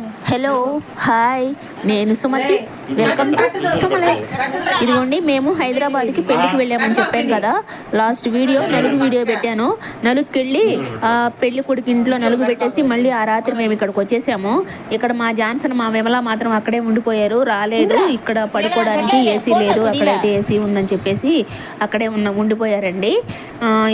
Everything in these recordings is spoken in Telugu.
Yeah. Hello hi. నేను సుమతి. వెల్కమ్ టు సుమలెక్స్ ఇదిగోండి మేము హైదరాబాద్కి పెళ్ళికి వెళ్ళామని చెప్పాను కదా. లాస్ట్ వీడియో నలుగు వీడియో పెట్టాను. నలుగుకి వెళ్ళి పెళ్ళి కొడుకు ఇంట్లో నలుగు పెట్టేసి మళ్ళీ ఆ రాత్రి మేము ఇక్కడికి వచ్చేసాము. ఇక్కడ మా జాన్సన్ మా విమల మాత్రం అక్కడే ఉండిపోయారు. రాలేదు. ఇక్కడ పడుకోవడానికి ఏసీ లేదు. అక్కడైతే ఏసీ ఉందని చెప్పేసి అక్కడే ఉన్న ఉండిపోయారండి.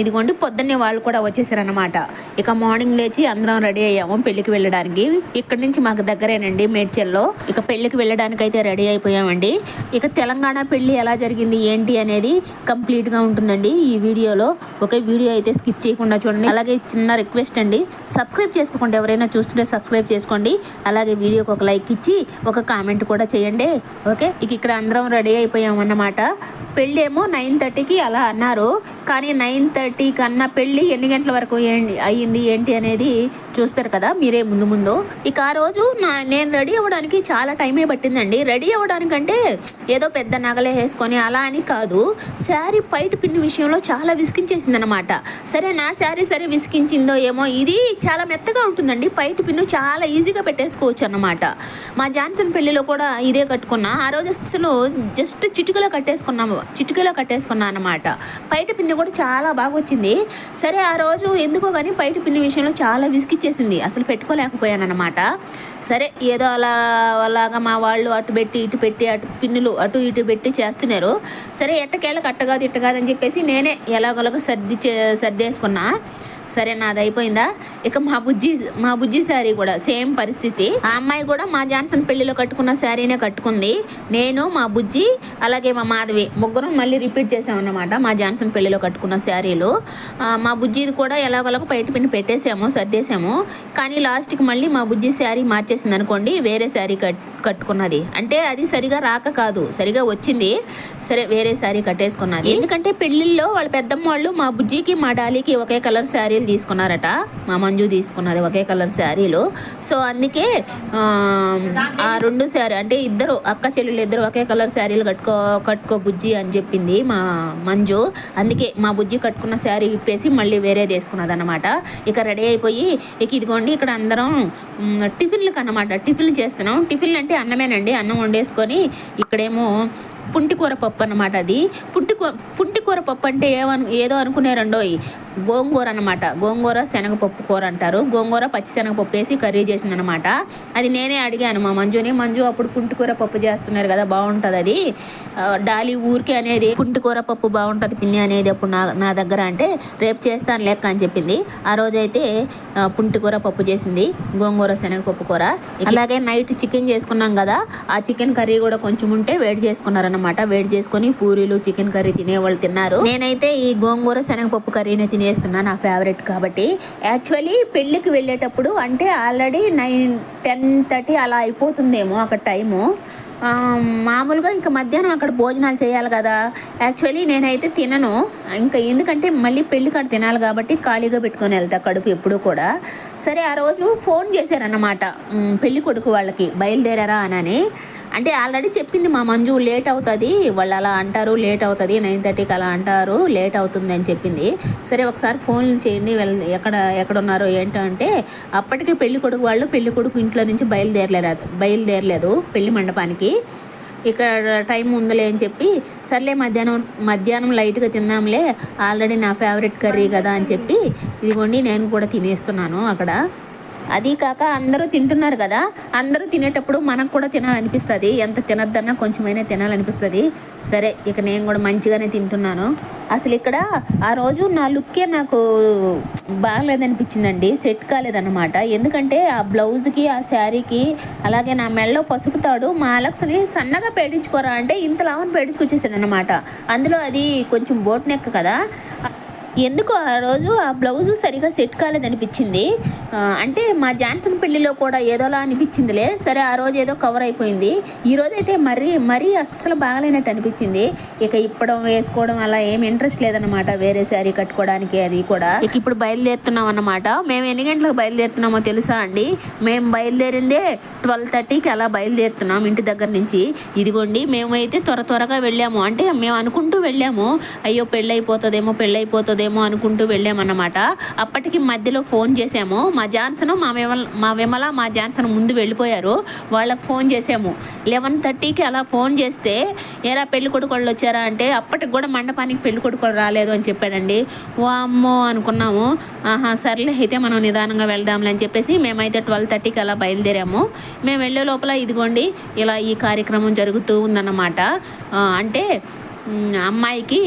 ఇదిగోండి పొద్దున్నే వాళ్ళు కూడా వచ్చేసారనమాట ఇక మార్నింగ్ లేచి అందరం రెడీ అయ్యాము పెళ్ళికి వెళ్ళడానికి. ఇక్కడ నుంచి మాకు దగ్గరేనండి మేడ్చల్లో. ఇక పెళ్ళికి వెళ్ళడానికి అయితే రెడీ అయిపోయామండి. ఇక తెలంగాణ పెళ్ళి ఎలా జరిగింది ఏంటి అనేది కంప్లీట్గా ఉంటుందండి ఈ వీడియోలో. ఒకే వీడియో అయితే స్కిప్ చేయకుండా చూడండి. అలాగే చిన్న రిక్వెస్ట్ అండి సబ్స్క్రైబ్ చేసుకోకుండా ఎవరైనా చూస్తుంటే సబ్స్క్రైబ్ చేసుకోండి. అలాగే వీడియోకి ఒక లైక్ ఇచ్చి ఒక కామెంట్ కూడా చేయండి. ఓకే? ఇక ఇక్కడ అందరం రెడీ అయిపోయాం పెళ్ళేమో పెళ్ళి ఏమో నైన్ థర్టీకి అలా అన్నారు. కానీ నైన్ థర్టీ కన్నా పెళ్ళి ఎన్ని గంటల వరకు అయ్యింది ఏంటి అనేది చూస్తారు కదా మీరే ముందు ముందు. ఇక ఆ రోజు నా నేను రెడీ అవ్వడానికి చాలా టైమే పట్టిందండి. రెడీ అవ్వడానికంటే ఏదో పెద్ద నగలే వేసుకొని అలా అని కాదు. శారీ పైట పిన్ని విషయంలో చాలా విసిగించేసింది అనమాట సరే నా శారీ సరే విసిగించిందో ఏమో ఇది చాలా మెత్తగా ఉంటుందండి. పైట పిన్ను చాలా ఈజీగా పెట్టేసుకోవచ్చు అన్నమాట మా జాన్సన్ పెళ్ళిలో కూడా ఇదే కట్టుకున్నా. ఆ రోజు అసలు జస్ట్ చిటికలో కట్టేసుకున్నాము. చిటికలో కట్టేసుకున్నాను అనమాట పైట పిన్ని కూడా చాలా బాగా వచ్చింది సరే ఆ రోజు ఎందుకో కానీ పైట పిన్ని విషయంలో చాలా విసిగిచ్చేసింది అసలు పెట్టుకోలేకపోయాను అనమాట సరే ఏదో అలా అలాగా మా వాళ్ళు అటు పెట్టి ఇటు పెట్టి అటు పిన్నులు అటు ఇటు పెట్టి చేస్తున్నారు. సరే ఎట్టకేళ్ళకి అట్టగాదు ఇట్టగాదు కాదు అని చెప్పేసి నేనే ఎలాగోలాగో సర్ది చే- సర్దేసుకున్నా. సరే నాది అయిపోయిందా? ఇక మా బుజ్జి మా బుజ్జి శారీ కూడా సేమ్ పరిస్థితి. ఆ అమ్మాయి కూడా మా జాన్సన్ పెళ్ళిలో కట్టుకున్న శారీనే కట్టుకుంది. నేను మా బుజ్జి అలాగే మా మాధవి ముగ్గురం మళ్ళీ రిపీట్ చేసామన్నమాట మా జాన్సన్ పెళ్ళిలో కట్టుకున్న శారీలు. మా బుజ్జిది కూడా ఎలాగోలాగో బయట పిన్ని పెట్టేసాము సర్దేశాము కానీ లాస్ట్కి మళ్ళీ మా బుజ్జి శారీ మార్చేసింది అనుకోండి వేరే శారీ కట్ కట్టుకున్నది. అంటే అది సరిగా రాక కాదు సరిగా వచ్చింది. సరే వేరే శారీ కట్టేసుకున్నది. ఎందుకంటే పెళ్ళిళ్ళలో వాళ్ళ పెద్దమ్మ వాళ్ళు మా బుజ్జికి మా డాలీకి ఒకే కలర్ శారీ శారీలు తీసుకున్నారట? మా మంజు తీసుకున్నది ఒకే కలర్ శారీలు. సో అందుకే ఆ, రెండు శారీ అంటే ఇద్దరు అక్క చెల్లెలు ఇద్దరు ఒకే కలర్ శారీలు కట్టుకో కట్టుకో బుజ్జి అని చెప్పింది మా మంజు. అందుకే మా బుజ్జి కట్టుకున్న శారీ విప్పేసి మళ్ళీ వేరేది వేసుకున్నది అనమాట ఇక రెడీ అయిపోయి ఇక ఇదిగోండి ఇక్కడ అందరం టిఫిన్లకు అనమాట టిఫిన్లు చేస్తున్నాం. టిఫిన్లు అంటే అన్నమేనండి. అన్నం వండేసుకొని ఇక్కడేమో పుంటికూర పప్పు అనమాట అది. పుంటికూర పుంటికూర పప్పు అంటే ఏమను ఏదో అనుకునేరండోయ్ గోంగూర అనమాట గోంగూర శనగపప్పు కూర అంటారు. గోంగూర పచ్చి శనగపప్పు వేసి కర్రీ చేసిందనమాట అది నేనే అడిగాను మా మంజుని. మంజు అప్పుడు పుంటికూర పప్పు చేస్తున్నారు కదా బాగుంటుంది అది. డాలి ఊరికి అనేది పుంటికూర పప్పు బాగుంటుంది పిన్ని అనేది అప్పుడు నా నా దగ్గర అంటే రేపు చేస్తాను లెక్క అని చెప్పింది. ఆ రోజైతే పుంటికూర పప్పు చేసింది. గోంగూర శనగపప్పు కూర. అలాగే నైట్ చికెన్ చేసుకున్నాం కదా ఆ చికెన్ కర్రీ కూడా కొంచెం ఉంటే వేడి అనమాట వేడి చేసుకొని పూరీలు చికెన్ కర్రీ తినేవాళ్ళు తిన్నారు. నేనైతే ఈ గోంగూర శనగపప్పు కర్రీనే తినేస్తున్నా నా ఫేవరెట్ కాబట్టి. యాక్చువల్లీ పెళ్ళికి వెళ్ళేటప్పుడు అంటే ఆల్రెడీ నైన్ టెన్ థర్టీ అలా అయిపోతుందేమో అక్కడ టైము. మామూలుగా ఇంకా మధ్యాహ్నం అక్కడ భోజనాలు చేయాలి కదా. యాక్చువల్లీ నేనైతే తినను. ఇంకా ఎందుకంటే మళ్ళీ పెళ్ళి కాడ తినాలి కాబట్టి ఖాళీగా పెట్టుకొని వెళ్తా కడుపు ఎప్పుడూ కూడా. సరే ఆ రోజు ఫోన్ చేశారన్నమాట. పెళ్ళి కొడుకు వాళ్ళకి బయలుదేరారా అనని అంటే ఆల్రెడీ చెప్పింది మా మంజు లేట్ అవుతుంది. వాళ్ళు అలా అంటారు లేట్ అవుతుంది నైన్ థర్టీకి అలా అంటారు లేట్ అవుతుంది అని చెప్పింది. సరే ఒకసారి ఫోన్ చేయండి వెళ్ ఎక్కడ ఎక్కడ ఉన్నారో ఏంటో అంటే అప్పటికే పెళ్ళి కొడుకు వాళ్ళు పెళ్ళి కొడుకు ఇంట్లో నుంచి బయలుదేరలేరు బయలుదేరలేదు పెళ్ళి మండపానికి. ఇక్కడ టైం ఉందిలే అని చెప్పి సర్లే మధ్యాహ్నం మధ్యాహ్నం లైట్గా తిందాంలే ఆల్రెడీ నా ఫేవరెట్ కర్రీ కదా అని చెప్పి ఇదిగోండి నేను కూడా తినేస్తున్నాను అక్కడ. అది కాక అందరూ తింటున్నారు కదా అందరూ తినేటప్పుడు మనకు కూడా తినాలనిపిస్తుంది. ఎంత తినద్దన్నా కొంచెమైనా తినాలనిపిస్తుంది. సరే ఇక నేను కూడా మంచిగానే తింటున్నాను. అసలు ఇక్కడ ఆ రోజు నా లుక్కే నాకు బాగలేదనిపించిందండి. సెట్ కాలేదన్నమాట. ఎందుకంటే ఆ బ్లౌజ్కి ఆ శారీకి అలాగే నా మెళ్ళలో పసుపుతాడు. మా అలక్స్ని సన్నగా పేడించుకోరా అంటే ఇంత లావని పేడించుకొచ్చేసాడు అనమాట అందులో అది కొంచెం బోట్ నెక్ కదా. ఎందుకు ఆ రోజు ఆ బ్లౌజ్ సరిగా సెట్ కాలేదనిపించింది? అంటే మా జాన్సన్ పెళ్ళిలో కూడా ఏదోలా అనిపించిందిలే. సరే ఆ రోజు ఏదో కవర్ అయిపోయింది. ఈరోజైతే అయితే మరీ మరీ అస్సలు బాగలేనట్టు అనిపించింది. ఇక ఇప్పడం వేసుకోవడం అలా ఏం ఇంట్రెస్ట్ లేదనమాట వేరే శారీ కట్టుకోవడానికి అది కూడా. ఇక ఇప్పుడు బయలుదేరుతున్నాం అన్నమాట. మేము ఎన్ని గంటలకు బయలుదేరుతున్నామో తెలుసా అండి? మేము బయలుదేరిందే ట్వెల్వ్ థర్టీకి అలా బయలుదేరుతున్నాం ఇంటి దగ్గర నుంచి. ఇదిగోండి మేమైతే త్వర త్వరగా వెళ్ళాము. అంటే మేము అనుకుంటూ వెళ్ళాము. అయ్యో పెళ్ళైపోతుందేమో పెళ్ళైపోతుందేమో ఏమో అనుకుంటూ వెళ్ళామన్నమాట. అప్పటికి మధ్యలో ఫోన్ చేసాము మా జాన్సన్ మా విమల మా విమల మా జాన్సన్ ముందు వెళ్ళిపోయారు. వాళ్ళకి ఫోన్ చేసాము లెవెన్ థర్టీకి అలా ఫోన్ చేస్తే ఏరా పెళ్ళి కొడుకోళ్ళు వాళ్ళు వచ్చారా? అంటే అప్పటికి కూడా మండపానికి పెళ్ళి కొడుకోళ్ళు రాలేదు అని చెప్పాడండి. వామ్మో అనుకున్నాము. ఆహా సర్లే అయితే మనం నిదానంగా వెళ్దాంలే అని చెప్పేసి మేమైతే ట్వెల్వ్ థర్టీకి అలా బయలుదేరాము. మేము వెళ్ళే లోపల ఇదిగోండి ఇలా ఈ కార్యక్రమం జరుగుతూ ఉందన్నమాట. అంటే అమ్మాయికి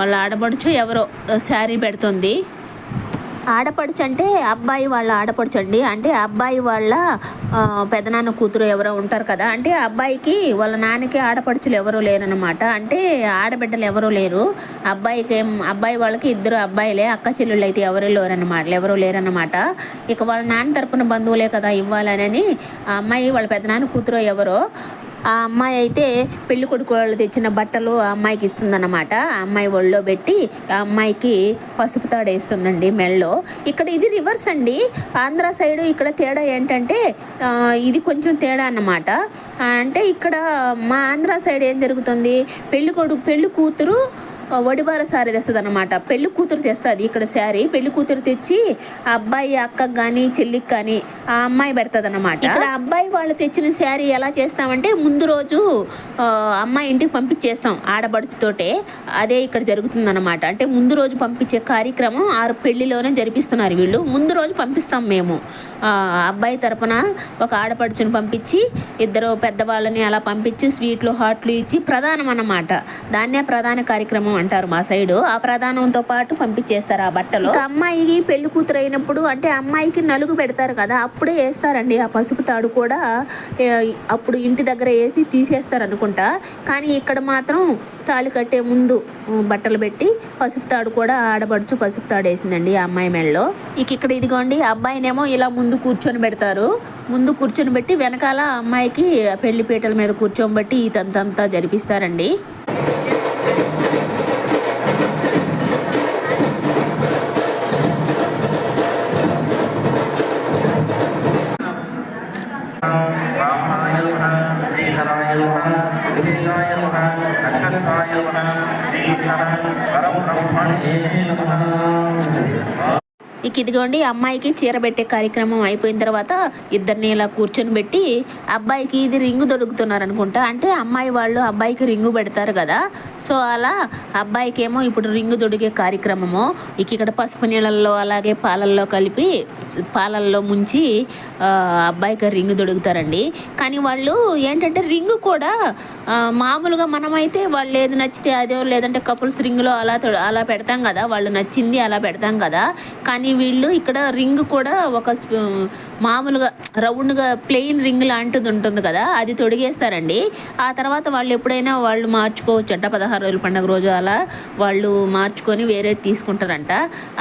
వాళ్ళ ఆడపడుచు ఎవరో శారీ పెడుతుంది. ఆడపడుచు అంటే అబ్బాయి వాళ్ళ ఆడపడుచు అండి. అంటే అబ్బాయి వాళ్ళ పెదనాన్న కూతురు ఎవరో ఉంటారు కదా. అంటే అబ్బాయికి వాళ్ళ నాన్నకి ఆడపడుచులు ఎవరూ లేరనమాట అంటే ఆడబిడ్డలు ఎవరూ లేరు. అబ్బాయికి ఏం అబ్బాయి వాళ్ళకి ఇద్దరు అబ్బాయిలే అక్క చెల్లెళ్ళు అయితే ఎవరు లేరనమాట ఎవరూ లేరనమాట ఇక వాళ్ళ నాన్న తరపున బంధువులే కదా ఇవ్వాలని అమ్మాయి వాళ్ళ పెదనాన్న కూతురు ఎవరో ఆ అమ్మాయి అయితే పెళ్ళి కొడుకు వాళ్ళు తెచ్చిన బట్టలు ఆ అమ్మాయికి ఇస్తుందన్నమాట. ఆ అమ్మాయి ఒళ్ళో పెట్టి ఆ అమ్మాయికి పసుపు తాడు వేస్తుందండి మెళ్ళో. ఇక్కడ ఇది రివర్స్ అండి. ఆంధ్ర సైడ్ ఇక్కడ తేడా ఏంటంటే ఇది కొంచెం తేడా అన్నమాట. అంటే ఇక్కడ మా ఆంధ్ర సైడ్ ఏం జరుగుతుంది? పెళ్ళి కొడుకు పెళ్ళి కూతురు వడిబార సారీ తెస్తుంది అనమాట పెళ్ళి కూతురు తెస్తుంది ఇక్కడ శారీ. పెళ్ళి కూతురు తెచ్చి ఆ అబ్బాయి అక్కకి కానీ చెల్లికి కానీ ఆ అమ్మాయి పెడుతుంది అనమాట ఇక్కడ అబ్బాయి వాళ్ళు తెచ్చిన శారీ ఎలా చేస్తామంటే ముందు రోజు అమ్మాయి ఇంటికి పంపించేస్తాం ఆడబడుచుతోటే. అదే ఇక్కడ జరుగుతుంది అనమాట అంటే ముందు రోజు పంపించే కార్యక్రమం ఆరు పెళ్ళిలోనే జరిపిస్తున్నారు వీళ్ళు. ముందు రోజు పంపిస్తాం మేము. అబ్బాయి తరపున ఒక ఆడపడుచుని పంపించి ఇద్దరు పెద్దవాళ్ళని అలా పంపించి స్వీట్లు హాట్లు ఇచ్చి ప్రధానం అన్నమాట దాన్నే ప్రధాన కార్యక్రమం అంటారు మా సైడు. ఆ ప్రధానంతో పాటు పంపించేస్తారు ఆ బట్టలు. అమ్మాయికి పెళ్ళి కూతురు అయినప్పుడు అంటే అమ్మాయికి నలుగు పెడతారు కదా అప్పుడే వేస్తారండి. ఆ పసుపు తాడు కూడా అప్పుడు ఇంటి దగ్గర వేసి తీసేస్తారు అనుకుంటా. కానీ ఇక్కడ మాత్రం తాళి కట్టే ముందు బట్టలు పెట్టి పసుపు తాడు కూడా ఆడబడుచు పసుపు తాడు వేసిందండి ఆ అమ్మాయి మెడలో ఇక ఇక్కడ ఇదిగోండి అబ్బాయినేమో ఇలా ముందు కూర్చొని పెడతారు. ముందు కూర్చొని పెట్టి వెనకాల ఆ అమ్మాయికి పెళ్ళి పీటల మీద కూర్చోబెట్టి ఈ జరిపిస్తారండి. ఇక ఇదిగోండి అమ్మాయికి చీర పెట్టే కార్యక్రమం అయిపోయిన తర్వాత ఇద్దరిని ఇలా కూర్చొని పెట్టి అబ్బాయికి ఇది రింగు దొరుకుతున్నారు అనుకుంటా అంటే అమ్మాయి వాళ్ళు అబ్బాయికి రింగు పెడతారు కదా. సో అలా అబ్బాయికి ఏమో ఇప్పుడు రింగు దొడిగే కార్యక్రమము. ఇక ఇక్కడ పసుపు నీళ్ళల్లో అలాగే పాలల్లో కలిపి పాలల్లో ముంచి అబ్బాయికి రింగు దొడుగుతారండి కానీ వాళ్ళు ఏంటంటే రింగు కూడా మామూలుగా మనమైతే వాళ్ళు ఏది నచ్చితే అదే లేదంటే కపుల్స్ రింగులో అలా అలా పెడతాం కదా. వాళ్ళు నచ్చింది అలా పెడతాం కదా. కానీ వీళ్ళు ఇక్కడ రింగ్ కూడా ఒక మామూలుగా రౌండ్గా ప్లెయిన్ రింగ్ లాంటిది ఉంటుంది కదా అది తొడిగేస్తారండి. ఆ తర్వాత వాళ్ళు ఎప్పుడైనా వాళ్ళు మార్చుకోవచ్చు అంట పదహారు రోజుల పండుగ రోజు అలా వాళ్ళు మార్చుకొని వేరే తీసుకుంటారంట.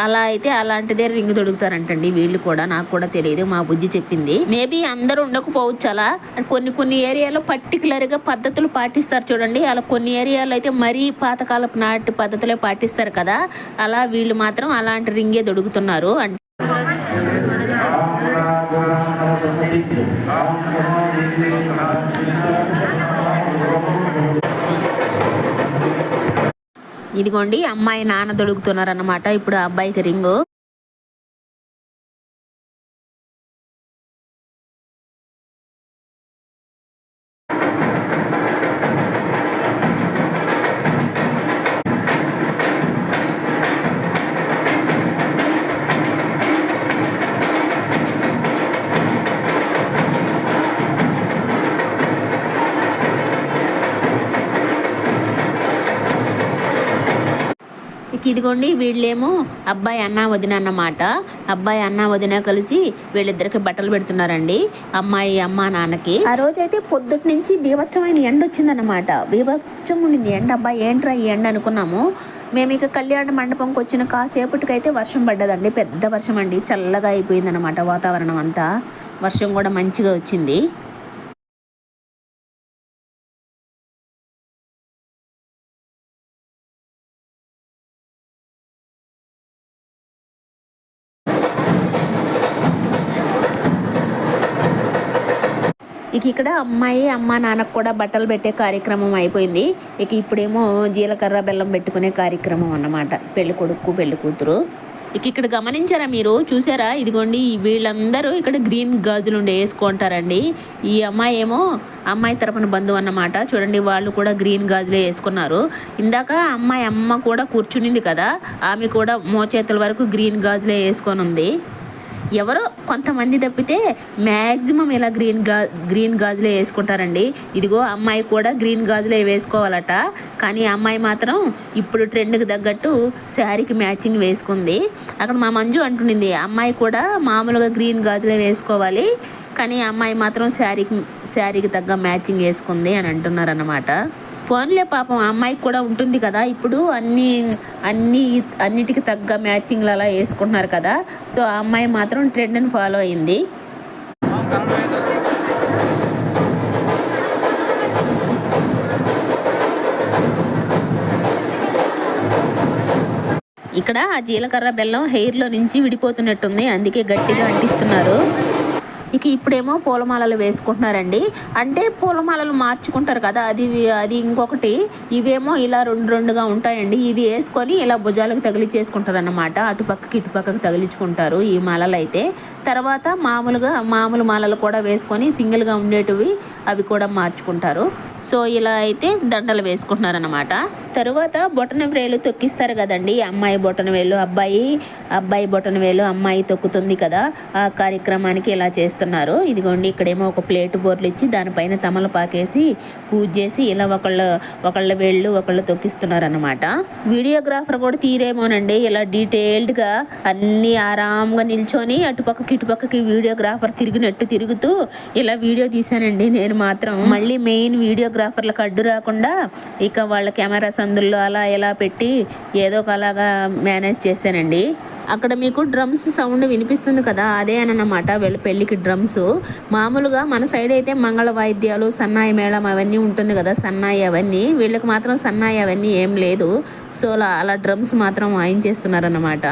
అలా అయితే అలాంటిదే రింగ్ తొడుగుతారంటండి వీళ్ళు కూడా నాకు కూడా తెలియదు మా బుజ్జి చెప్పింది. మేబీ అందరూ ఉండకపోవచ్చు అలా. కొన్ని కొన్ని ఏరియాలో పర్టికులర్గా పద్ధతులు పాటిస్తారు చూడండి అలా కొన్ని ఏరియాలో అయితే మరీ పాతకాలపు నాటి పద్ధతులే పాటిస్తారు కదా అలా వీళ్ళు మాత్రం అలాంటి రింగే దొడుగుతున్నారు అంటే ఇదిగోండి అమ్మాయి నాన్న దొడుకుతున్నారన్నమాట ఇప్పుడు ఆ అబ్బాయికి రింగు. ఇంక ఇదిగోండి వీళ్ళేమో అబ్బాయి అన్న వదిన అన్నమాట. అబ్బాయి అన్న వదిన కలిసి వీళ్ళిద్దరికి బట్టలు పెడుతున్నారండి. అమ్మాయి అమ్మ నాన్నకి. ఆ రోజైతే పొద్దుటి నుంచి బీభత్సమైన ఎండ వచ్చిందన్నమాట. బీభత్సం ఉండింది ఎండ. అబ్బాయి ఏంట్రా ఈ ఎండ అనుకున్నాము. మేము ఇక కళ్యాణ మండపంకి వచ్చిన కాసేపటికైతే వర్షం పడ్డదండి. పెద్ద వర్షం అండి. చల్లగా అయిపోయిందనమాట వాతావరణం అంతా. వర్షం కూడా మంచిగా వచ్చింది. ఇక ఇక్కడ అమ్మాయి అమ్మ నాన్నకు కూడా బట్టలు పెట్టే కార్యక్రమం అయిపోయింది. ఇక ఇప్పుడేమో జీలకర్ర బెల్లం పెట్టుకునే కార్యక్రమం అన్నమాట. పెళ్ళి కొడుకు పెళ్ళి కూతురు. ఇక ఇక్కడ గమనించారా మీరు? చూసారా? ఇదిగోండి వీళ్ళందరూ ఇక్కడ గ్రీన్ గాజులు ఉండే వేసుకుంటారండి. ఈ అమ్మాయి ఏమో అమ్మాయి తరపున బంధువు అన్నమాట. చూడండి వాళ్ళు కూడా గ్రీన్ గాజులే వేసుకున్నారు. ఇందాక అమ్మాయి అమ్మ కూడా కూర్చునింది కదా. ఆమె కూడా మోచేతుల వరకు గ్రీన్ గాజులే వేసుకొని ఉంది. ఎవరో కొంతమంది తప్పితే మ్యాక్సిమం ఇలా గ్రీన్గా గ్రీన్ గాజులే వేసుకుంటారండి. ఇదిగో అమ్మాయి కూడా గ్రీన్ గాజులే వేసుకోవాలట. కానీ ఆ అమ్మాయి మాత్రం ఇప్పుడు ట్రెండ్కి తగ్గట్టు శారీకి మ్యాచింగ్ వేసుకుంది. అక్కడ మా మంజు అంటుండింది అమ్మాయి కూడా మామూలుగా గ్రీన్ గాజులే వేసుకోవాలి కానీ అమ్మాయి మాత్రం శారీకి శారీకి తగ్గ మ్యాచింగ్ వేసుకుంది అని అంటున్నారు పోన్లే పాపం ఆ అమ్మాయికి కూడా ఉంటుంది కదా. ఇప్పుడు అన్ని అన్ని అన్నిటికి తగ్గ మ్యాచింగ్లు అలా వేసుకుంటున్నారు కదా. సో ఆ అమ్మాయి మాత్రం ట్రెండ్ని ఫాలో అయింది. ఇక్కడ ఆ జీలకర్ర బెల్లం హెయిర్లో నుంచి విడిపోతున్నట్టుంది. అందుకే గట్టిగా అంటిస్తున్నారు. ఇక ఇప్పుడేమో పూలమాలలు వేసుకుంటున్నారండి. అంటే పూలమాలలు మార్చుకుంటారు కదా అది అది ఇంకొకటి ఇవేమో ఇలా రెండు రెండుగా ఉంటాయండి. ఇవి వేసుకొని ఇలా భుజాలకు తగిలించేసుకుంటారు అన్నమాట అటుపక్కకి ఇటుపక్కకి తగిలించుకుంటారు ఈ మాలలు అయితే తర్వాత మామూలుగా మామూలు మాలలు కూడా వేసుకొని సింగిల్గా ఉండేటివి అవి కూడా మార్చుకుంటారు. సో ఇలా అయితే దండలు వేసుకుంటున్నారన్నమాట. తరువాత బొటన వేలు తొక్కిస్తారు కదండి అమ్మాయి బొటన వేలు అబ్బాయి అబ్బాయి బొటన వేలు అమ్మాయి తొక్కుతుంది కదా ఆ కార్యక్రమానికి ఇలా చేస్తారు చేస్తున్నారు. ఇదిగోండి ఇక్కడేమో ఒక ప్లేట్ బోర్లు ఇచ్చి దానిపైన తమలపాకేసి పూజ చేసి ఇలా ఒకళ్ళ ఒకళ్ళ వేళ్ళు ఒకళ్ళు తొక్కిస్తున్నారనమాట వీడియోగ్రాఫర్ కూడా తీరేమోనండి. ఇలా డీటెయిల్డ్గా అన్నీ ఆరాంగా నిల్చొని అటుపక్కకి ఇటుపక్కకి వీడియోగ్రాఫర్ తిరిగినట్టు తిరుగుతూ ఇలా వీడియో తీశానండి. నేను మాత్రం మళ్ళీ మెయిన్ వీడియోగ్రాఫర్లకు అడ్డు రాకుండా ఇక వాళ్ళ కెమెరా సందుల్లో అలా ఎలా పెట్టి ఏదో ఒకలాగా మేనేజ్ చేశానండి. అక్కడ మీకు డ్రమ్స్ సౌండ్ వినిపిస్తుంది కదా అదే అనమాట వీళ్ళ పెళ్ళికి డ్రమ్స్. మామూలుగా మన సైడ్ అయితే మంగళ వాయిద్యాలు సన్నాయి మేళం అవన్నీ ఉంటుంది కదా సన్నాయి అవన్నీ. వీళ్ళకి మాత్రం సన్నాయి అవన్నీ ఏం లేదు. సో అలా అలా డ్రమ్స్ మాత్రం వాయించేస్తున్నారన్నమాట.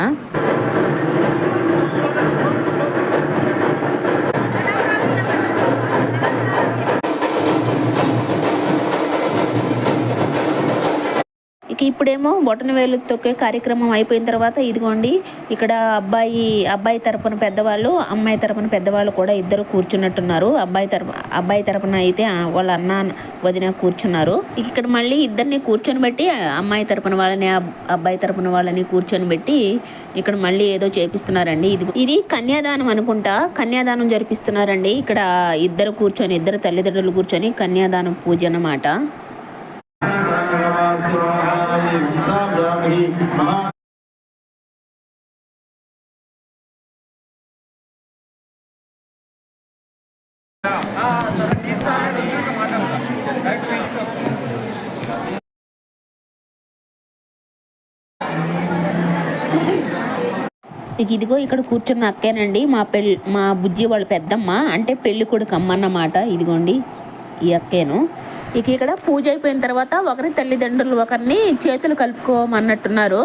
ఇప్పుడేమో బొటన వేలు తొక్కే కార్యక్రమం అయిపోయిన తర్వాత ఇదిగోండి ఇక్కడ అబ్బాయి అబ్బాయి తరపున పెద్దవాళ్ళు అమ్మాయి తరపున పెద్దవాళ్ళు కూడా ఇద్దరు కూర్చున్నట్టున్నారు. అబ్బాయి తరపు అబ్బాయి తరపున అయితే వాళ్ళ అన్న వదిన కూర్చున్నారు. ఇక్కడ మళ్ళీ ఇద్దరిని కూర్చొని పెట్టి అమ్మాయి తరపున వాళ్ళని అబ్బాయి తరపున వాళ్ళని కూర్చొని పెట్టి ఇక్కడ మళ్ళీ ఏదో చేపిస్తున్నారండి. ఇది ఇది కన్యాదానం అనుకుంటా. కన్యాదానం జరిపిస్తున్నారండి. ఇక్కడ ఇద్దరు కూర్చొని ఇద్దరు తల్లిదండ్రులు కూర్చొని కన్యాదానం పూజ అన్నమాట. ఇక ఇదిగో ఇక్కడ కూర్చున్న అక్కేనండి. మా పెళ్ళి మా బుజ్జి వాళ్ళ పెద్దమ్మ అంటే పెళ్ళి కొడుకు అమ్మ అన్నమాట. ఇదిగోండి ఈ అక్కేను. ఇక ఇక్కడ పూజ అయిపోయిన తర్వాత ఒకరి తల్లిదండ్రులు ఒకరిని చేతులు కలుపుకోమన్నట్టున్నారు.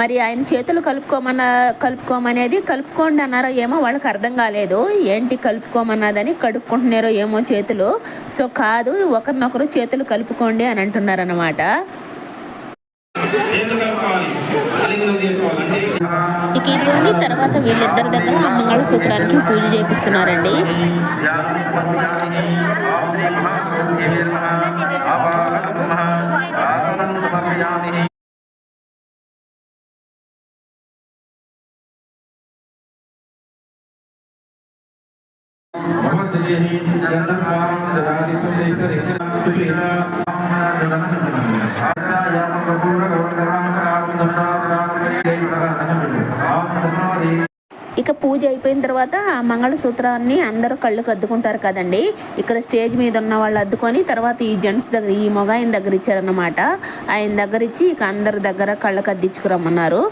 మరి ఆయన చేతులు కలుపుకోమన్న కలుపుకోమనేది కలుపుకోండి అన్నారో ఏమో వాళ్ళకి అర్థం కాలేదు. ఏంటి కలుపుకోమన్నదని కడుక్కుంటున్నారో ఏమో చేతులు. సో కాదు ఒకరినొకరు చేతులు కలుపుకోండి అని అంటున్నారు అన్నమాట చేతులు కలుపుకోవాలి ఆలింగనం చేసుకోవాలి అంటే ఇక ఇదిగోండి తర్వాత వీళ్ళిద్దరి దగ్గర మంగళసూత్రానికి పూజ చేపిస్తున్నారండి. ఇక పూజ అయిపోయిన తర్వాత ఆ మంగళసూత్రాన్ని అందరూ కళ్ళకు అద్దుకుంటారు కదండి. ఇక్కడ స్టేజ్ మీద ఉన్న వాళ్ళు అద్దుకొని తర్వాత ఈ జెంట్స్ దగ్గర ఈ మొగాయన దగ్గర ఇచ్చారన్నమాట. ఆయన దగ్గర ఇచ్చి ఇక అందరి దగ్గర కళ్ళకు అద్దించుకురమ్మన్నారు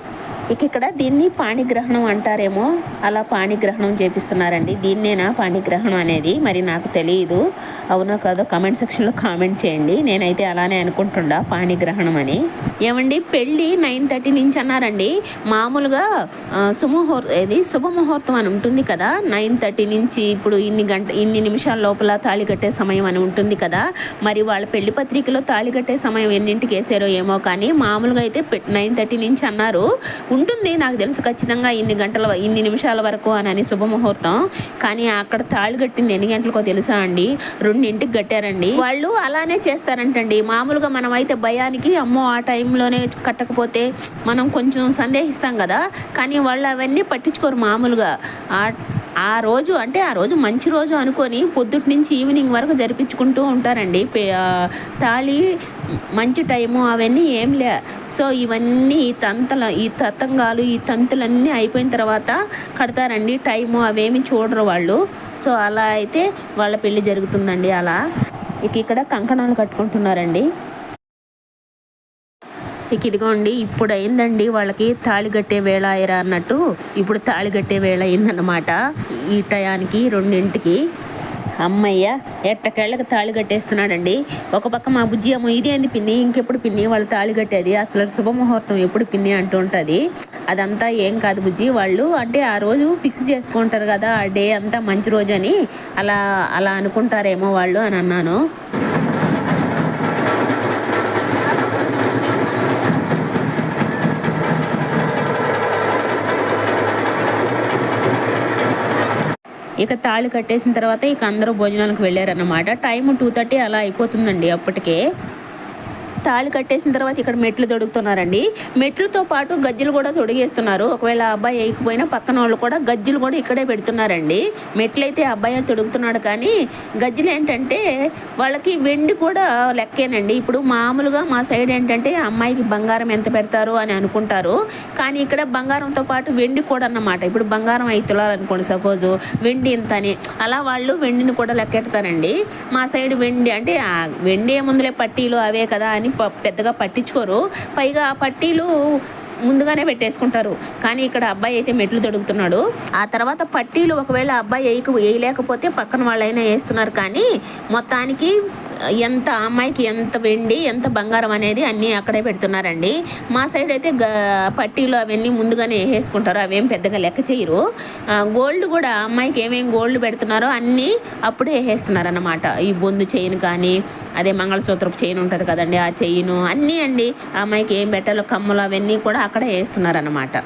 ఇక ఇక్కడ దీన్ని పాణిగ్రహణం అంటారేమో. అలా పాణిగ్రహణం చేపిస్తున్నారండి. దీన్నేనా పాణిగ్రహణం అనేది? మరి నాకు తెలియదు అవునో కాదో కమెంట్ సెక్షన్లో కామెంట్ చేయండి. నేనైతే అలానే అనుకుంటుండా పాణిగ్రహణం అని. ఏమండి? పెళ్ళి నైన్ థర్టీ నుంచి అన్నారండి. మామూలుగా ఆ, సుముహూర్ ఏది? శుభముహూర్తం అని ఉంటుంది కదా. నైన్ థర్టీ నుంచి ఇప్పుడు ఇన్ని గంట ఇన్ని నిమిషాల లోపల తాళి కట్టే సమయం అని ఉంటుంది కదా. మరి వాళ్ళ పెళ్ళి పత్రికలో తాళి కట్టే సమయం ఎన్నింటికి వేసారో ఏమో కానీ మామూలుగా అయితే నైన్ థర్టీ నుంచి అన్నారు. ఉంటుంది. నాకు తెలుసు ఖచ్చితంగా ఇన్ని గంటల ఇన్ని నిమిషాల వరకు అని అని శుభముహూర్తం. కానీ అక్కడ తాళి కట్టింది ఎన్ని గంటలకో తెలుసా అండి? రెండింటికి కట్టారండి. వాళ్ళు అలానే చేస్తారంటండి. మామూలుగా మనం అయితే భయానికి అమ్మో ఆ టైంలోనే కట్టకపోతే మనం కొంచెం సందేహిస్తాం కదా. కానీ వాళ్ళు అవన్నీ పట్టించుకోరు మామూలుగా. ఆ ఆ రోజు అంటే ఆ రోజు మంచి రోజు అనుకొని పొద్దుటి నుంచి ఈవినింగ్ వరకు జరిపించుకుంటూ ఉంటారండి. తాళి మంచి టైము అవన్నీ ఏం లే. సో ఇవన్నీ ఈ తంతల ఈ తతంగాలు ఈ తంతులన్నీ అయిపోయిన తర్వాత కడతారండి. టైము అవేమి చూడరు వాళ్ళు. సో అలా అయితే వాళ్ళ పెళ్ళి జరుగుతుందండి అలా. ఇక ఇక్కడ కంకణాలు కట్టుకుంటున్నారండి. ఇక ఇదిగోండి ఇప్పుడు అయిందండి వాళ్ళకి తాళి కట్టే వేళ అయ్యరా అన్నట్టు ఇప్పుడు తాళి కట్టే వేళ అయిందన్నమాట. ఈ టయానికి రెండింటికి. అమ్మయ్య ఎట్టకేళ్ళకి తాళి కట్టేస్తున్నాడండి. ఒక పక్క మా బుజ్జి అమ్మ ఇదేంది పిన్ని ఇంకెప్పుడు పిన్ని వాళ్ళు తాళి కట్టేది? అసలు శుభముహూర్తం ఎప్పుడు పిన్ని అంటూ ఉంటుంది? అదంతా ఏం కాదు బుజ్జి వాళ్ళు అంటే ఆ రోజు ఫిక్స్ చేసుకుంటారు కదా ఆ డే అంతా మంచి రోజు అని అలా అలా అనుకుంటారేమో వాళ్ళు అని అన్నాను. ఇక తాళి కట్టేసిన తర్వాత ఇక అందరూ భోజనాలకు వెళ్ళారన్నమాట. టైం టూ థర్టీ అలా అయిపోతుందండి అప్పటికే. తాళి కట్టేసిన తర్వాత ఇక్కడ మెట్లు తొడుగుతున్నారండి మెట్లతో పాటు గజ్జలు కూడా తొడిగేస్తున్నారు. ఒకవేళ అబ్బాయి వేయకపోయినా పక్కన వాళ్ళు కూడా గజ్జలు కూడా ఇక్కడే పెడుతున్నారండి. మెట్లయితే అబ్బాయి తొడుగుతున్నాడు కానీ గజ్జలు ఏంటంటే వాళ్ళకి వెండి కూడా లెక్కేనండి. ఇప్పుడు మామూలుగా మా సైడ్ ఏంటంటే అమ్మాయికి బంగారం ఎంత పెడతారు అని అనుకుంటారు. కానీ ఇక్కడ బంగారంతో పాటు వెండి కూడా అన్నమాట. ఇప్పుడు బంగారం ఐదు తులాలు అనుకోండి సపోజ్ వెండి ఇంత అని. అలా వాళ్ళు వెండిని కూడా లెక్కెడతారండి మా సైడ్ వెండి అంటే వెండి ఏముందులే పట్టీలు అవే కదా అని పెద్దగా పట్టించుకోరు. పైగా ఆ పట్టీలు ముందుగానే పెట్టేసుకుంటారు. కానీ ఇక్కడ అబ్బాయి అయితే మెట్లు తొడుగుతున్నాడు. ఆ తర్వాత పట్టీలు ఒకవేళ అబ్బాయి వేయకు వేయలేకపోతే పక్కన వాళ్ళైనా వేస్తున్నారు కానీ మొత్తానికి ఎంత అమ్మాయికి ఎంత వెండి ఎంత బంగారం అనేది అన్నీ అక్కడే పెడుతున్నారండి. మా సైడ్ అయితే గ పట్టీలు అవన్నీ ముందుగానే వేసేసుకుంటారు అవేం పెద్దగా లెక్క చేయరు. గోల్డ్ కూడా అమ్మాయికి ఏమేం గోల్డ్ పెడుతున్నారో అన్నీ అప్పుడే వేసేస్తున్నారు అన్నమాట ఈ బొందు చైన్ కానీ అదే మంగళసూత్రపు చైన్ ఉంటుంది కదండి ఆ చైను అన్నీ అండి. ఆ అమ్మాయికి ఏం పెట్టాలో కమ్మలు అవన్నీ కూడా అక్కడ వేస్తున్నారన్నమాట.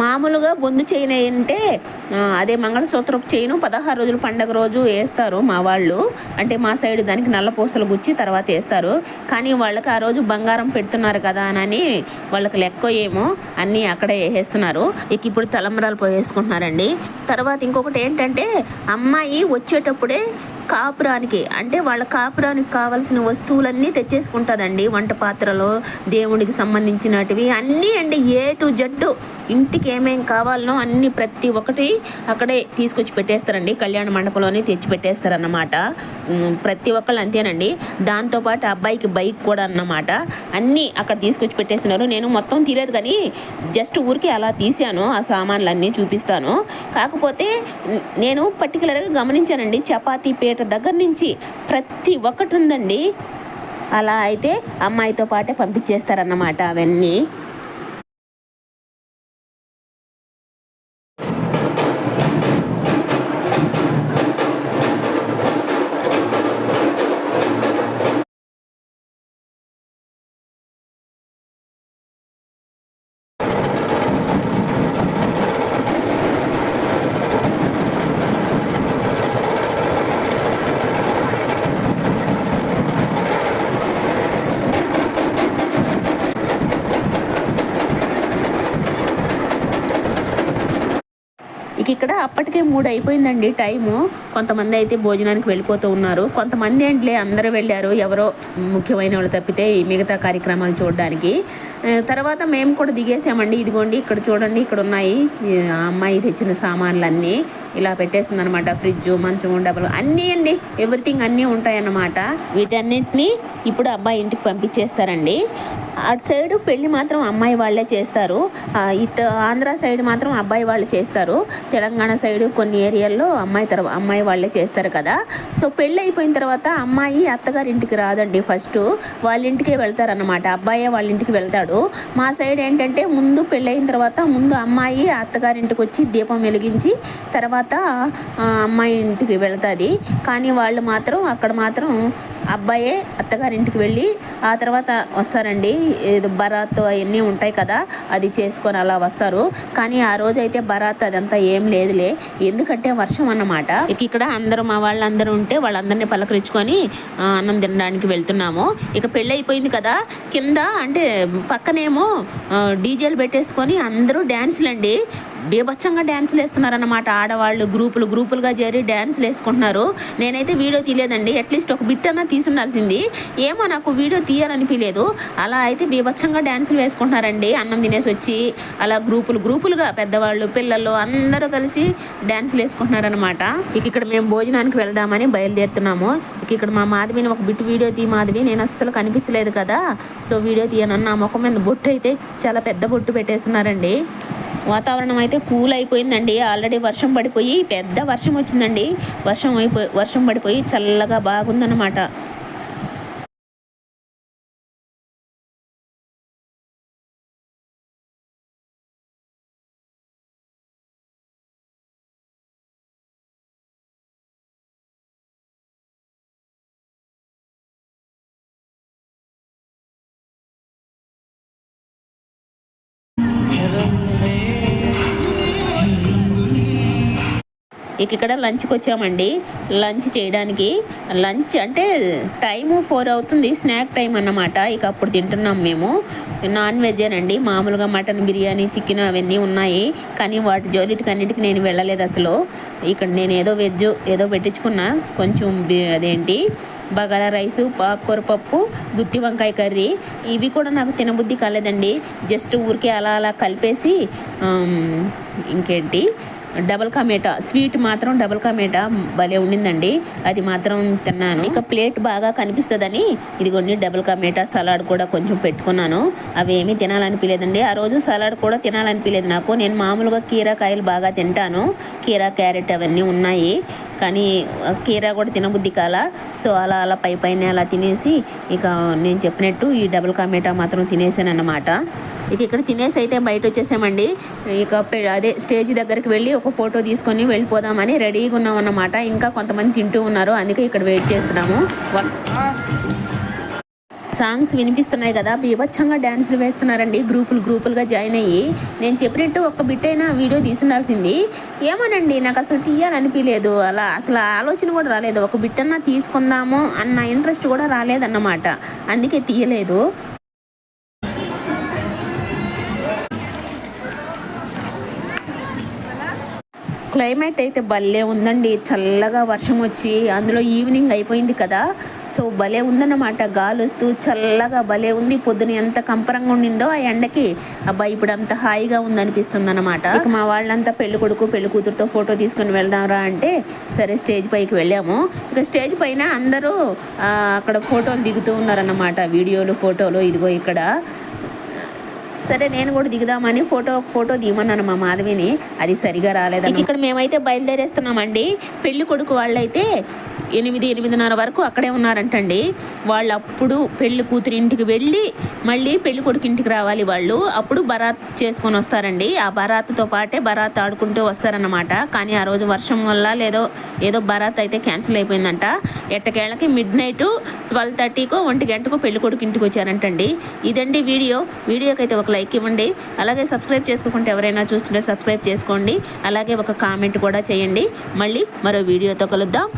మామూలుగా బొందు చైన్ అంటే అదే మంగళసూత్రపు చైను పదహారు రోజులు పండగ రోజు వేస్తారు మా వాళ్ళు. అంటే మా సైడ్ దానికి నల్ల పూసలు గుచ్చి తర్వాత వేస్తారు. కానీ వాళ్ళకి ఆ రోజు బంగారం పెడుతున్నారు కదా అని వాళ్ళకి లెక్క ఏమో అన్నీ అక్కడే వేసేస్తున్నారు. ఇక ఇప్పుడు తలంబరాలు పోయేసుకుంటున్నారండి. తర్వాత ఇంకొకటి ఏంటంటే అమ్మాయి వచ్చేటప్పుడే కాపురానికి అంటే వాళ్ళ కాపురానికి కావాల్సిన వస్తువులన్నీ తెచ్చేసుకుంటుందండి. వంట పాత్రలు దేవుడికి సంబంధించినటివి అన్నీ అండి ఏ టు జడ్డు ఇంటికి ఏమేం కావాలనో అన్ని ప్రతి ఒక్కటి అక్కడే తీసుకొచ్చి పెట్టేస్తారండి. కళ్యాణ మండపంలోనే తెచ్చి పెట్టేస్తారన్నమాట. ప్రతి ఒక్కళ్ళు అంతేనండి. దాంతోపాటు అబ్బాయికి బైక్ కూడా అన్నమాట. అన్నీ అక్కడ తీసుకొచ్చి పెట్టేస్తున్నారు. నేను మొత్తం తీయలేదు కానీ జస్ట్ ఊరికే అలా తీసాను ఆ సామాన్లు అన్నీ చూపిస్తాను. కాకపోతే నేను పర్టికులర్గా గమనించానండి. చపాతీ పీట దగ్గర నుంచి ప్రతి ఒక్కటి ఉందండి. అలా అయితే అమ్మాయితో పాటే పంపించేస్తారన్నమాట అవన్నీ. మనకి ఇక్కడ అప్పటికే మూడు అయిపోయిందండి టైము. కొంతమంది అయితే భోజనానికి వెళ్ళిపోతూ ఉన్నారు. కొంతమంది ఏంటిలే అందరూ వెళ్ళారు. ఎవరో ముఖ్యమైన వాళ్ళు తప్పితే ఈ మిగతా కార్యక్రమాలు చూడడానికి. తర్వాత మేము కూడా దిగేసామండి. ఇదిగోండి ఇక్కడ చూడండి ఇక్కడ ఉన్నాయి ఆ అమ్మాయి తెచ్చిన సామాన్లన్నీ. ఇలా పెట్టేస్తుంది అనమాట ఫ్రిడ్జ్ మంచం డబ్బులు అన్నీ అండి ఎవ్రీథింగ్ అన్నీ ఉంటాయన్నమాట. వీటన్నిటిని ఇప్పుడు అబ్బాయి ఇంటికి పంపించేస్తారండి. అటు సైడ్ పెళ్ళి మాత్రం అమ్మాయి వాళ్ళే చేస్తారు. ఇటు ఆంధ్ర సైడ్ మాత్రం అబ్బాయి వాళ్ళు చేస్తారు. తెలంగాణ సైడ్ కొన్ని ఏరియాల్లో అమ్మాయి తర్వా అమ్మాయి వాళ్ళే చేస్తారు కదా. సో పెళ్ళి అయిపోయిన తర్వాత అమ్మాయి అత్తగారి ఇంటికి రాదండి ఫస్ట్. వాళ్ళ ఇంటికే వెళ్తారనమాట అబ్బాయే వాళ్ళ ఇంటికి వెళ్తాడు. మా సైడ్ ఏంటంటే ముందు పెళ్ళయిన తర్వాత ముందు అమ్మాయి అత్తగారింటికి వచ్చి దీపం వెలిగించి తర్వాత తర్వాత అమ్మాయి ఇంటికి వెళ్తుంది. కానీ వాళ్ళు మాత్రం అక్కడ మాత్రం అబ్బాయే అత్తగారింటికి వెళ్ళి ఆ తర్వాత వస్తారండి. బరాత్ అవన్నీ ఉంటాయి కదా అది చేసుకొని అలా వస్తారు. కానీ ఆ రోజు అయితే బరాత్ అదంతా ఏం లేదులే. ఎందుకంటే వర్షం అన్నమాట. ఇక ఇక్కడ అందరూ మా వాళ్ళందరూ ఉంటే వాళ్ళందరినీ పలకరించుకొని అన్నం తినడానికి వెళ్తున్నాము. ఇక పెళ్ళి అయిపోయింది కదా కింద అంటే పక్కనేమో డీజేలు పెట్టేసుకొని అందరూ డ్యాన్సులు అండి బీభత్సంగా డ్యాన్సులు వేస్తున్నారన్నమాట ఆడవాళ్ళు. గ్రూపులు గ్రూపులుగా చేరి డ్యాన్సులు వేసుకుంటున్నారు. నేనైతే వీడియో తీయలేదండి. అట్లీస్ట్ ఒక బిట్ అన్నా తీసి ఉండాల్సింది ఏమో నాకు వీడియో తీయాలనిపించలేదు అలా అయితే బీభత్సంగా డ్యాన్సులు వేసుకుంటున్నారండి. అన్నం తినేసి వచ్చి అలా గ్రూపులు గ్రూపులుగా పెద్దవాళ్ళు పిల్లలు అందరూ కలిసి డ్యాన్సులు వేసుకుంటున్నారనమాట ఇక ఇక్కడ మేము భోజనానికి వెళ్దామని బయలుదేరుతున్నాము. ఇక ఇక్కడ మా మాధవిని ఒక బిట్ వీడియో తీ మాధవి. నేను అస్సలు కనిపించలేదు కదా. సో వీడియో తీయనన్న ముఖం మీద బొట్టు అయితే చాలా పెద్ద బొట్టు పెట్టేస్తున్నారండి. వాతావరణం అయితే కూల్ అయిపోయిందండి. ఆల్రెడీ వర్షం పడిపోయి పెద్ద వర్షం వచ్చిందండి. వర్షం అయిపోయి వర్షం పడిపోయి చల్లగా బాగుందన్నమాట. ఇక ఇక్కడ లంచ్కి వచ్చామండి. లంచ్ చేయడానికి. లంచ్ అంటే టైము ఫోర్ అవుతుంది. స్నాక్ టైం అన్నమాట. ఇక అప్పుడు తింటున్నాం మేము. నాన్ వెజేనండి మామూలుగా మటన్ బిర్యానీ చికెన్ అవన్నీ ఉన్నాయి. కానీ వాటి జోలిటికన్నిటికి నేను వెళ్ళలేదు అసలు. ఇక్కడ నేను ఏదో వెజ్ ఏదో పెట్టించుకున్నా. కొంచెం అదేంటి? బగారా రైసు పాకూర పప్పు గుత్తి వంకాయ కర్రీ. ఇవి కూడా నాకు తినబుద్ధి కాలేదండి. జస్ట్ ఊరికే అలా అలా కలిపేసి ఇంకేంటి? డబల్ కమేటా స్వీట్ మాత్రం డబల్ కమేటా భలే ఉండిందండి. అది మాత్రం తిన్నాను. ఇక ప్లేట్ బాగా కనిపిస్తుందని ఇదిగోండి డబల్ కమేటా సలాడ్ కూడా కొంచెం పెట్టుకున్నాను. అవి ఏమీ తినాలనిపించలేదండి ఆ రోజు సలాడ్ కూడా తినాలనిపించలేదు నాకు. నేను మామూలుగా కీరాకాయలు బాగా తింటాను. కీరా క్యారెట్ అవన్నీ ఉన్నాయి. కానీ కీరా కూడా తినబుద్ధి కాల? సో అలా అలా పై పైన అలా తినేసి ఇక నేను చెప్పినట్టు ఈ డబుల్ కమేటా మాత్రం తినేసాను అన్నమాట ఇక ఇక్కడ తినేసి అయితే బయట వచ్చేసామండి ఇక అదే స్టేజ్ దగ్గరికి వెళ్ళి ఒక ఫోటో తీసుకొని వెళ్ళిపోదామని రెడీగా ఉన్నాం అన్నమాట ఇంకా కొంతమంది తింటూ ఉన్నారు. అందుకే ఇక్కడ వెయిట్ చేస్తున్నాము. సాంగ్స్ వినిపిస్తున్నాయి కదా. బీభత్సంగా డ్యాన్సులు వేస్తున్నారండి. గ్రూపులు గ్రూపులుగా జాయిన్ అయ్యి. నేను చెప్పినట్టు ఒక్క బిట్ అయినా వీడియో తీసుండాల్సింది ఏమోనండి నాకు అసలు తీయాలనిపించలేదు అలా అసలు ఆలోచన కూడా రాలేదు. ఒక బిట్ అన్నా తీసుకుందాము అన్న ఇంట్రెస్ట్ కూడా రాలేదన్నమాట. అందుకే తీయలేదు. క్లైమేట్ అయితే భలే ఉందండి. చల్లగా వర్షం వచ్చి అందులో ఈవినింగ్ అయిపోయింది కదా. సో భలే ఉందన్నమాట గాలి వస్తూ చల్లగా భలే ఉంది. పొద్దున ఎంత కంపరంగా ఉండిందో ఆ ఎండకి. అబ్బాయి ఇప్పుడు అంత హాయిగా ఉందనిపిస్తుంది అనమాట ఇక మా వాళ్ళంతా పెళ్ళి కొడుకు పెళ్ళి కూతురుతో ఫోటో తీసుకుని వెళ్దాంరా అంటే సరే స్టేజ్ పైకి వెళ్ళాము. ఇక స్టేజ్ పైన అందరూ అక్కడ ఫోటోలు దిగుతూ ఉన్నారన్నమాట. వీడియోలు ఫోటోలు ఇదిగో ఇక్కడ. సరే నేను కూడా దిగుదామని ఫోటో ఫోటో దిగమన్నాను మా మాధవిని. అది సరిగా రాలేదు ఇక్కడ మేమైతే బయలుదేరేస్తున్నామండి. పెళ్ళి కొడుకు వాళ్ళైతే ఎనిమిది ఎనిమిదిన్నర వరకు అక్కడే ఉన్నారంటండి. వాళ్ళు అప్పుడు పెళ్ళి కూతురి ఇంటికి వెళ్ళి మళ్ళీ పెళ్ళి కొడుకు ఇంటికి రావాలి వాళ్ళు. అప్పుడు బరాత్ చేసుకొని వస్తారండి. ఆ బరాత్తో పాటే బరాత్ ఆడుకుంటూ వస్తారన్నమాట. కానీ ఆ రోజు వర్షం వల్ల లేదో ఏదో బరాత్ అయితే క్యాన్సిల్ అయిపోయిందంట. ఎట్టకేళ్ళకి మిడ్ నైట్ ట్వెల్వ్ థర్టీకో ఒంటి గంటకో పెళ్ళి కొడుకు ఇంటికి వచ్చారంటండి. ఇదండి వీడియో. వీడియోకి అయితే ఒక లైక్ ఇవ్వండి. అలాగే సబ్స్క్రైబ్ చేసుకోకుంటే ఎవరైనా చూస్తుంటే సబ్స్క్రైబ్ చేసుకోండి. అలాగే ఒక కామెంట్ కూడా చేయండి. మళ్ళీ మరో వీడియోతో కలుద్దాం.